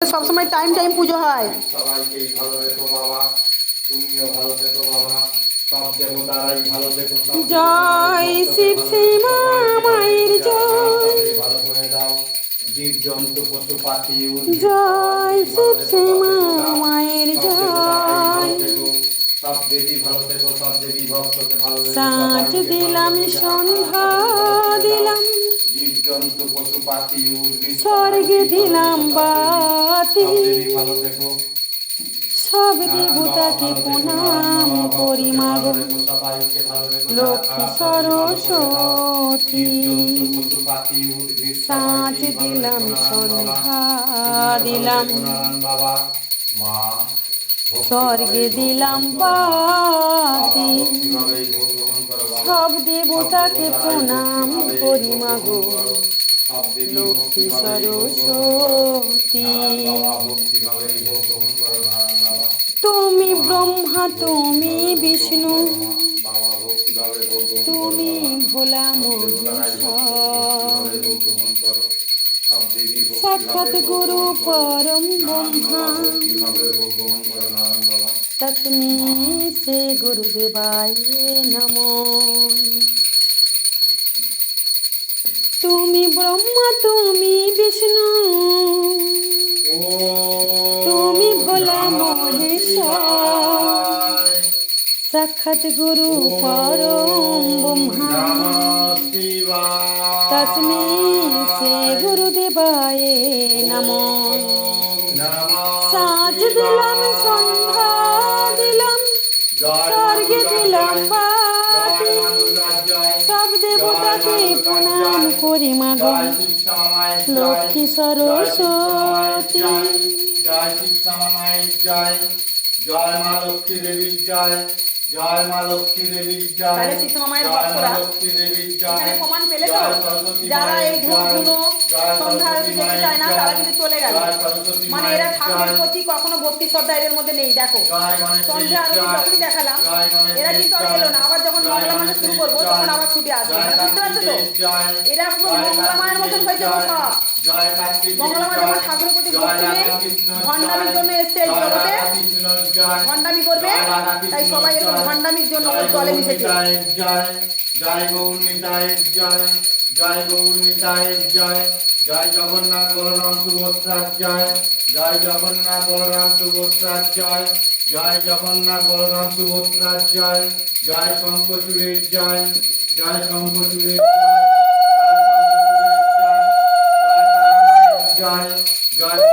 সবসময় time time পুজো হয়। সবাইকেই ভালো বাবা তুমিও ভালো থেকো বাবা সব দেবতারাই ভালো থেকো সব জয় শিব সীমা মায়ের জয় সবাইকে ভালো করে দাও। জীব জন্তু পশু পাখি জয় শিব সীমা মায়ের জয়। সব দেবী ভালো থেকো সব দেবী ভক্তকে ভালো সাঁচ দিলাম সন্ধ্যা দিলাম। জন্তু পশু পাখি উদ্ভিদ স্বর্গে দিলাম বাতি। সব ভালো থেকো। সব দেবতাকে প্রণাম করি মাগো লক্ষ্মী সরস্বতী। সাঁচ দিলাম সন্ধ্যা দিলাম। স্বর্গে দিলাম বাতি। সব দেবতাকে প্রণাম করি মাগো লক্ষ্মী সরস্বতী তুমি ব্রহ্মা তুমি বিষ্ণু। তুমি ভোলা সাক্ষাৎ গুরু পরম ব্রহ্মা তস্মি সে গুরুদেবায় নম। তুমি ব্রহ্মা, তুমি বিষ্ণু। তুমি ভোলা মহেশ্বর। সাক্ষাৎ গুরু পরম ব্রহ্মা সে গুরুদেবায় নম। সাজ দিলাম, সন্ধ্যা দিলাম, স্বর্গে দিলাম করি মাগ লক্ষ্মী সরস্বতী। জয় শিক্ষা মায়ের জয়। জয় মা লক্ষ্মী দেবীর জয়। জয় মা লক্ষ্মী দেবীর জয় তাহলে শিক্ষা মায়ের ভক্তরা এখানে প্রমাণ পেলে তো? যারা এই মায়ের ধূপ জয়, ধুনো জয় সন্ধ্যা আরতি দেখতে চায় না তারা কিন্তু চলে গেল। মানে এরা ঠাকুরের প্রতি কখনো ভক্তি শ্রদ্ধা এদের মধ্যে নেই দেখো। সন্ধ্যা আরতি যখনই দেখালাম এরা কিন্তু আর এলো না। আবার যখন মঙ্গলা মাসে শুরু করব তখন আবার ছুটে আসবে। বুঝতে পারছ তো এরা পুরো মঙ্গলা মায়ের মতন হয়েছে সব মঙ্গলা মা যেমন ঠাকুরের প্রতি ভক্তি নেই ভণ্ডামির জন্য এসছে এই জগতে। ভণ্ডামি করবে তাই সবাই এরকম ভণ্ডামির জন্য ওর দলে মিশেছে জয় জয় গৌরনিতায়ের জয় জয় গৌরনিতায়ের জয় জয় জগন্নাথ বলরাম সুভদ্রার জয় জয় জগন্নাথ বলরাম সুভদ্রার জয় জয় জগন্নাথ বলরাম সুভদ্রার জয় জয় শঙ্কচূড়ের জয় জয় শঙ্কচূড়ের জয় জয় জয় জয়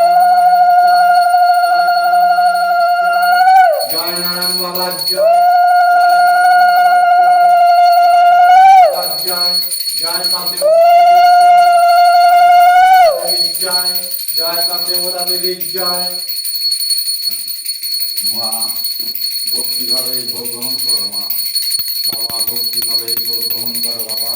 জয় জয় জয় সব দেবীর জয় মা ভক্তিভাবে ভোগ গ্রহণ করো মা বাবা ভক্তিভাবে ভোগ গ্রহণ করো বাবা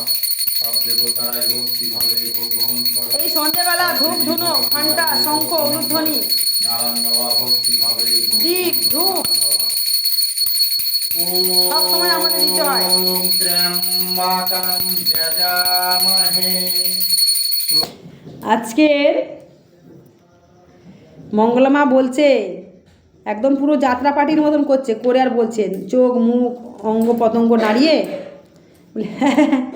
সব দেবতারাই ভক্তিভাবে ভোগ গ্রহণ করো এই সন্ধ্যেবেলা ধূপ ধুনো ঘণ্টা শঙ্খ অনুধ্বনি। নারায়ণ বাবা ভক্তিভাবে দীপ ধূপ। সব সময় আমাদের দিতে হয়। আজকের মঙ্গলামা বলছে একদম পুরো যাত্রা পার্টির মতন করছে করে আর বলছেন চোখ মুখ অঙ্গ পতঙ্গ নাড়িয়ে। "হ্যাঁ,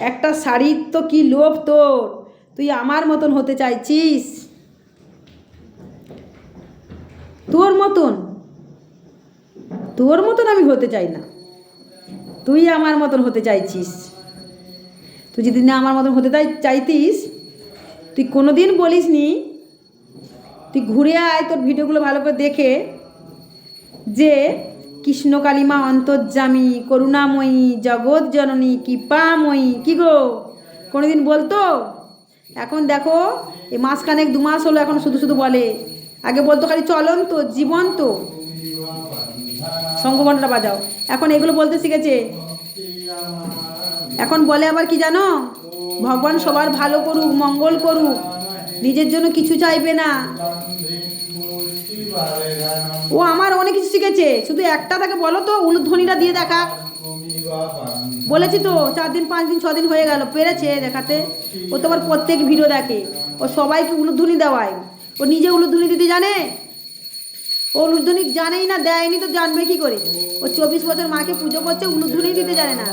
একটা শাড়ির তো কি লোভ তোর? তুই আমার মতন হতে চাইছিস? তোর মতন? তোর মতন আমি হতে চাই না। তুই আমার মতন হতে চাইছিস। তুই যদি না আমার মতন হতে চাই- চাইতিস, তুই কোনো দিন বলিস নি তুই ঘুরে আয় তোর ভিডিওগুলো ভালো করে দেখে যে কৃষ্ণ কালিমা অন্তর্জামী, করুণাময়ী, জগৎ জননী, কৃপাময়ী। কি গো? কোনোদিন বলতো? এখন দেখো এই মাসখানেক দু মাস হলো এখন শুধু শুধু বলে। আগে বলতো খালি চলন্ত, জীবন্ত। শঙ্খঘণ্টা বাজাও। এখন এগুলো বলতে শিখেছে। এখন বলে আবার কি জানো? ভগবান সবার ভালো করুক, মঙ্গল করুক, নিজের জন্য কিছু চাইবে না। ও আমার অনেক কিছু শিখেছে। শুধু একটা তাকে বলো তো, উলুধ্বনিটা দিয়ে দেখা। বলেছি তো, চার দিন, পাঁচ দিন, ছ দিন হয়ে গেল, পেরেছে দেখাতে। ও তো আবার প্রত্যেক ভিডিও দেখে। ও সবাইকে উলুধ্বনি দেওয়ায়। ও নিজে উলুধ্বনি দিতে জানে? ও উলুধ্বনি জানেই না দেয়নি তো জানবে কি করে? ও চব্বিশ বছর মাকে পুজো করছে উলুধ্বনি দিতে জানে না।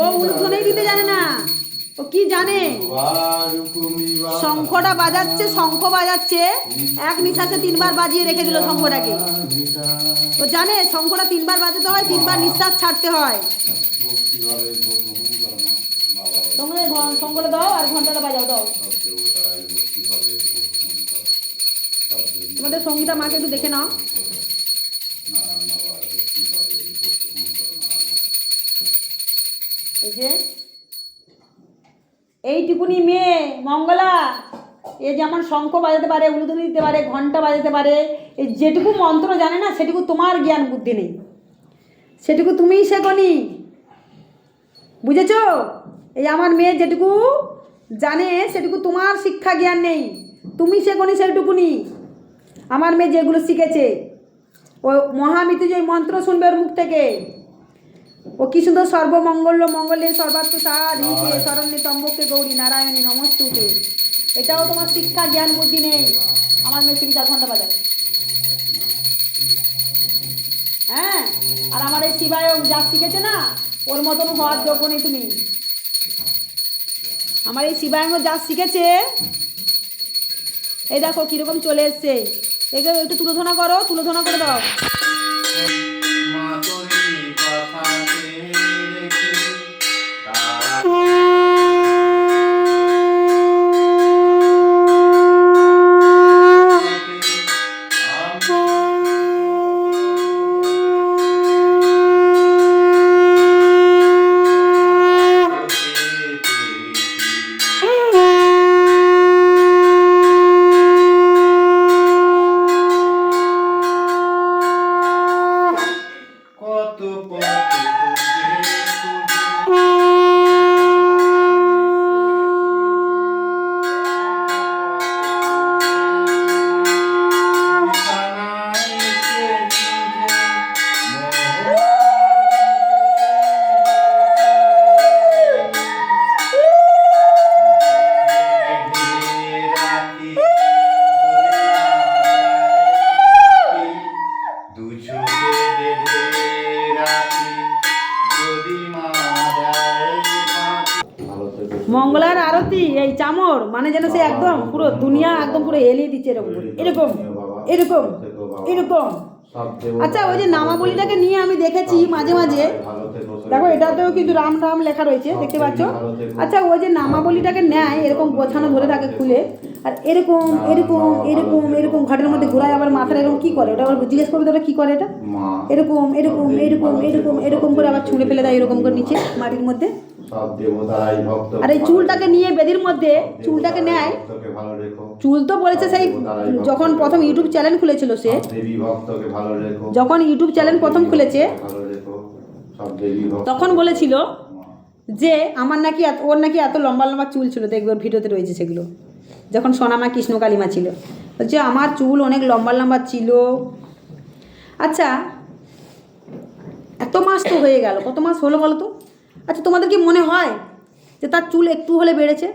ও উলুধ্বনি দিতে জানে না। ও কি জানে? শঙ্খটা বাজাচ্ছে শঙ্খ বাজাচ্ছে। এক নিঃশ্বাসে তিনবার বাজিয়ে রেখে দিল শঙ্খটাকে। ও জানে শঙ্খটা তিনবার বাজাতে হয় তিনবার নিঃশ্বাস ছাড়তে হয়। তোমরা শঙ্খটা দাও আর ঘন্টাটা বাজাও দাও। তোমাদের সঙ্গীতা মাকে একটু দেখে নাও। এই যে, এইটুকুনি মেয়ে, মঙ্গলা। এ যেমন শঙ্খ বাজাতে পারে উলুধুনি দিতে পারে ঘণ্টা বাজাতে পারে, এই যেটুকু মন্ত্র জানে না, সেটুকু তোমার জ্ঞান বুদ্ধি নেই। সেটুকু তুমিই শেখনি। বুঝেছ? এই আমার মেয়ে যেটুকু জানে, সেটুকু তোমার শিক্ষা জ্ঞান নেই। তুমি শেখনি সেটুকুনি। আমার মেয়ে যেগুলো শিখেছে ও মহামৃত্যুজয় মন্ত্র শুনবে ওর মুখ থেকে। ও কি সুন্দর সর্বমঙ্গল মঙ্গলে সর্বাত্ম সাধিকে শরণ্যে তম্বকে গৌরী নারায়ণী নমস্তুতে। এটাও তোমার শিক্ষা জ্ঞান বুদ্ধি নেই। আমার মেয়ে চার ঘণ্টা বাজায়। হ্যাঁ? আর আমার এই শিবায়ক যা শিখেছে না ওর মতন হওয়ার যোগ্য নেই তুমি। আমার এই শিবায়ঙ্গ যা শিখেছে এই দেখো কীরকম চলে এসছে। একটু তুলোধনা করো তুলোধনা করে দাও। মানে যেন সে একদম পুরো দুনিয়া একদম পুরো এলিয়ে দিচ্ছে এরকম এরকম এরকম এরকম। আচ্ছা ওই যে নামাবলিটাকে নিয়ে আমি দেখেছি মাঝে মাঝে। দেখো এটাতেও কিন্তু রাম রাম লেখা রয়েছে দেখতে পাচ্ছ? আচ্ছা ওই যে নামাবলিটাকে নেয় এরকম গোছানো ধরে থাকে খুলে আর এরকম এরকম এরকম এরকম ঘাটের মধ্যে ঘোরায় আবার মাথায় এরকম কি করে? ওটা আবার জিজ্ঞেস করবে ওটা কি করে এটা? এরকম এরকম এরকম এরকম এরকম করে আবার ছুঁড়ে ফেলে দেয় এরকম করে নিচে মাটির মধ্যে। আর এই চুলটাকে নিয়ে বেদির মধ্যে চুলটাকে নেয়। চুল তো বলেছে সেই যখন প্রথম ইউটিউব চ্যানেল খুলেছিল সে যখন ইউটিউব চ্যানেল প্রথম খুলেছে তখন বলেছিল যে আমার নাকি ওর নাকি এত লম্বা লম্বা চুল ছিল দেখবে ওর ভিডিওতে রয়েছে সেগুলো। যখন সোনামা কৃষ্ণ কালিমা ছিল। বলছে আমার চুল অনেক লম্বা লম্বা ছিল। আচ্ছা এত মাস তো হয়ে গেল। কত মাস হলো বলো তো আচ্ছা তোমাদের কি মনে হয় যে তার চুল একটু হলে বেড়েছে?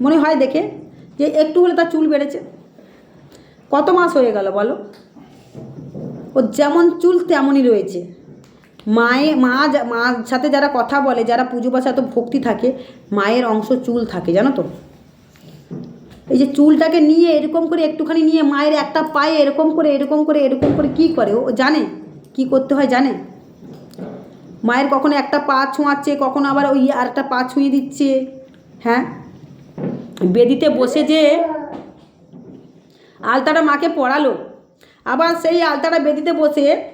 মনে হয় দেখে যে একটু হলে তার চুল বেড়েছে? কত মাস হয়ে গেল বলো? ও যেমন চুল তেমনই রয়েছে। মায়ে, মা মার সাথে যারা কথা বলে, যারা পুজো পাশে এত ভক্তি থাকে, মায়ের অংশ চুল থাকে, জানো তো? এই যে চুলটাকে নিয়ে এরকম করে একটুখানি নিয়ে মায়ের একটা পায়ে এরকম করে এরকম করে এরকম করে কি করে? ও জানে? কি করতে হয় জানে? মায়ের কখনো একটা পা ছোঁয়াচ্ছে, কখনো আবার ওই আর একটা পা ছুঁয়ে দিচ্ছে। হ্যাঁ? বেদিতে বসে যে আলতাটা মাকে পড়ালো। আবার সেই আলতাটা বেদিতে বসে,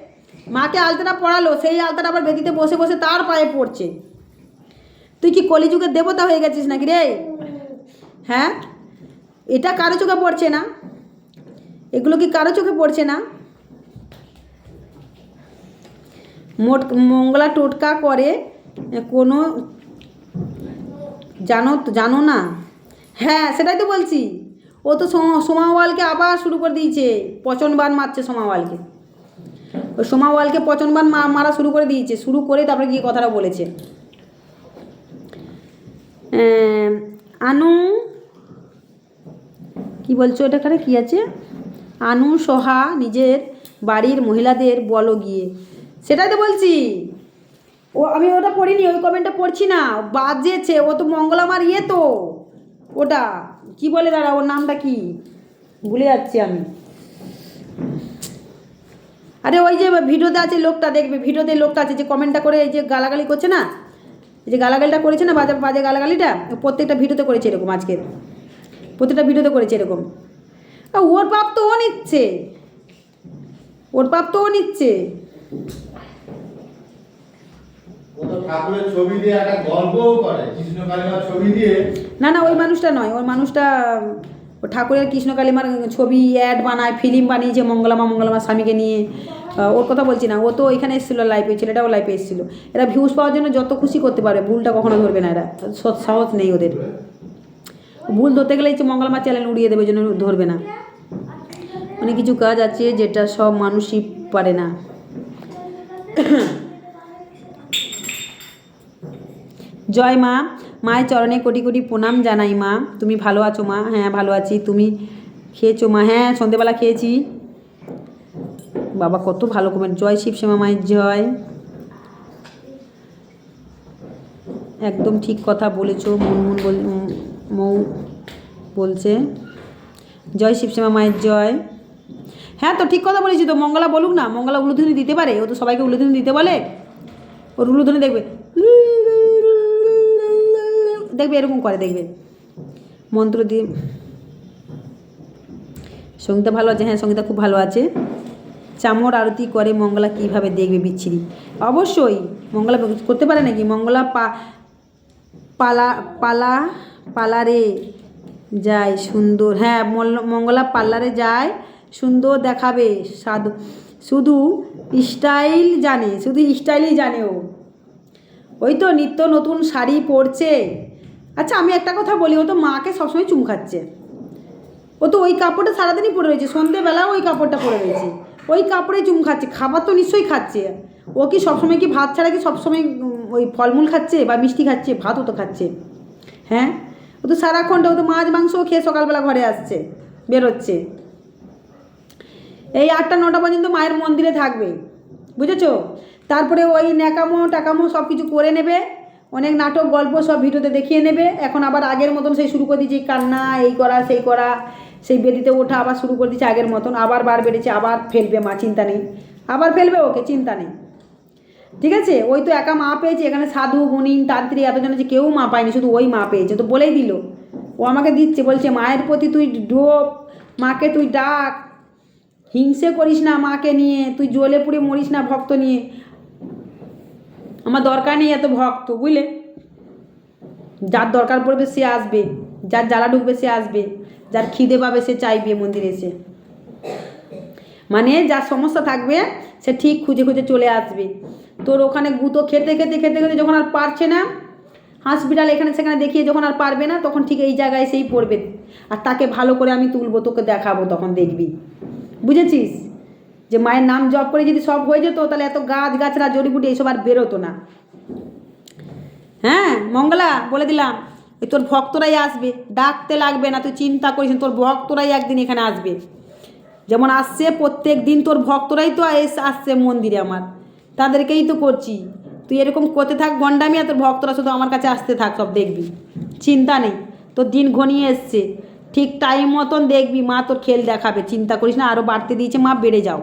মাকে আলতাটা পড়ালো, সেই আলতাটা আবার বেদিতে বসে বসে তার পায়ে পড়ছে। তুই কি কলিযুগের দেবতা হয়ে গেছিস নাকি রে? হ্যাঁ? এটা কারও চোখে পড়ছে না? এগুলো কি কারও চোখে পড়ছে না? মোট মঙ্গলা টোটকা করে কোনো জানো জানো না? হ্যাঁ সেটাই তো বলছি। ও তো সোমা- সোমাওয়ালকে আবার শুরু করে দিয়েছে পচনবান মারছে সোমাওয়ালকে ওই সোমাওয়ালকে পচনবান মারা শুরু করে দিয়েছে, শুরু করে তারপরে গিয়ে কথাটা বলেছে। আনু, কি বলছো এটা এখানে কি আছে? আনু, সোহা নিজের বাড়ির মহিলাদের বলো গিয়ে। সেটাই তো বলছি। ও, আমি ওটা পড়িনি, ওই কমেন্টটা পড়ছি না। বাজেছে, ও তো মঙ্গলামার ইয়ে তো। ওটা, কি বলে দাঁড়া, ওর নামটা কি? ভুলে যাচ্ছি আমি। আরে ওই যে ভিডিওতে আছে লোকটা, দেখবে, ভিডিওতে লোকটা আছে, যে কমেন্টটা করে এই যে গালাগালি করছে না? এই যে গালাগালিটা করেছে না, বাজে বাজে গালাগালিটা? প্রত্যেকটা ভিডিওতে করেছে এরকম আজকে। প্রত্যেকটা ভিডিওতে করেছে এরকম। ওর পাপ তো ও নিচ্ছে। ওর পাপ তো ও নিচ্ছে। না না, ওই মানুষটা নয়, ওই মানুষটা ঠাকুরের কৃষ্ণ কালিমার ছবি অ্যাড বানায়, ফিল্ম বানিয়েছে মঙ্গলামা মঙ্গলামা স্বামীকে নিয়ে। ওর কথা বলছি না, ও তো এখানে এসেছিল লাইফে ছেলেটাও লাইফে এসেছিল। এরা ভিউজ পাওয়ার জন্য যত খুশি করতে পারবে ভুলটা কখনো ধরবে না এরা সাহস নেই ওদের। ভুল ধরতে গেলে হচ্ছে মঙ্গলমা চ্যানেল উড়িয়ে দেবে, জন্য ধরবে না। অনেক কিছু কাজ আছে যেটা সব মানুষই পারে না। জয় মা, মায়ের চরণে কোটি কোটি প্রণাম জানাই মা। তুমি ভালো আছো মা? হ্যাঁ ভালো আছি। তুমি খেয়েছো মা? হ্যাঁ সন্ধেবেলা খেয়েছি। বাবা কত ভালো কমেন্ট জয় শিবশ্যামা মায়ের জয়। একদম ঠিক কথা বলেছ মুনমুন বল মৌ বলছে। জয় শিবশ্যামা মায়ের জয়। হ্যাঁ তো ঠিক কথা বলেছি তো। মঙ্গলা বলুক না, মঙ্গলা উলুধুনি দিতে পারে। ও তো সবাইকে উলুধুনি দিতে বলে। ওর উলুধুনি দেখবে। দেখবে, এরকম করে দেখবে। মন্ত্র দিয়ে সঙ্গীতা ভালো আছে? হ্যাঁ সঙ্গীতা খুব ভালো আছে। চামর আরতি করে মঙ্গলা কীভাবে দেখবে বিচ্ছিরি? অবশ্যই। মঙ্গলা করতে পারে নাকি? মঙ্গলা পা পালা পালা পালারে যায় সুন্দর। হ্যাঁ মঙ্গলা পার্লারে যায়, সুন্দর দেখাবে সাধু শুধু স্টাইল জানে, শুধু স্টাইলই জানে ও। ওই তো নিত্য নতুন শাড়ি পরছে। আচ্ছা আমি একটা কথা বলি, ও তো মাকে সবসময় চুম খাচ্ছে। ও তো ওই কাপড়টা সারাদিনই পরে রয়েছে সন্ধেবেলাও ওই কাপড়টা পরে রয়েছে। ওই কাপড়ে চুম খাচ্ছে, খাবার তো নিশ্চয়ই খাচ্ছে। ও কি সবসময় কি ভাত ছাড়া কি সবসময় ওই ফলমূল খাচ্ছে বা মিষ্টি খাচ্ছে? ভাতও তো খাচ্ছে। হ্যাঁ? ও তো সারাক্ষণটা ও তো মাছ মাংসও খেয়ে সকালবেলা ঘরে আসছে, বেরোচ্ছে। এই আটটা, নটা পর্যন্ত মায়ের মন্দিরে থাকবে। বুঝেছ? তারপরে ওই ন্যাকামো, টাকামো সব কিছু করে নেবে অনেক নাটক, গল্প সব ভিডিওতে দেখিয়ে নেবে। এখন আবার আগের মতন সেই শুরু করে দিয়েছে, কান্না, এই করা, সেই করা। সেই বেদিতে ওঠা আবার শুরু করে দিচ্ছে আগের মতন। আবার বার বেড়েছে, আবার ফেলবে মা, চিন্তা নেই। আবার ফেলবে ওকে, চিন্তা নেই। ঠিক আছে? ওই তো একা মা পেয়েছে, এখানে সাধু, গুণিন, তান্ত্রিক, এতজন যে কেউ মা পায়নি, শুধু ওই মা পেয়েছে। তো বলেই দিল। ও আমাকে দিচ্ছে, বলছে, মায়ের প্রতি তুই ডোপ মাকে তুই ডাক। হিংসে করিস না মাকে নিয়ে, তুই জ্বলে পুড়ে মরিস না ভক্ত নিয়ে। আমার দরকার নেই এত ভক্ত, বুঝলে? যার দরকার পড়বে সে আসবে, যার জ্বালা ঢুকবে সে আসবে, যার খিদে পাবে সে চাইবে মন্দিরে এসে। মানে যার সমস্যা থাকবে, সে ঠিক খুঁজে খুঁজে চলে আসবে। তোর ওখানে গুঁতো খেতে খেতে খেতে খেতে যখন আর পারছে না হসপিটাল এখানে সেখানে দেখিয়ে যখন আর পারবে না, তখন ঠিক এই জায়গায় এসেই পড়বে। আর তাকে ভালো করে আমি তুলবো, তোকে দেখাবো, তখন দেখবি। বুঝেছিস? যে মায়ের নাম জপ করে যদি সব হয়ে যেত, তাহলে এত গাছ গাছরা জড়িবুটি এইসব আর বেরোতো না। হ্যাঁ মঙ্গলা, বলে দিলাম তোর ভক্তরাই আসবে, ডাকতে লাগবে না, তুই চিন্তা করিস তোর ভক্তরাই একদিন এখানে আসবে। যেমন আসছে, প্রত্যেক দিন তোর ভক্তরাই তো আসছে মন্দিরে আমার। তাদেরকেই তো করছি। তুই এরকম করতে থাক গন্ডামি আর তোর ভক্তরা শুধু আমার কাছে আসতে থাক, সব দেখবি। চিন্তা নেই, তোর দিন ঘনিয়ে এসছে। ঠিক টাইম মতন দেখবি, মা তোর খেল দেখাবে, চিন্তা করিস না আরও বাড়তে দিয়েছে, মা বেড়ে যাও।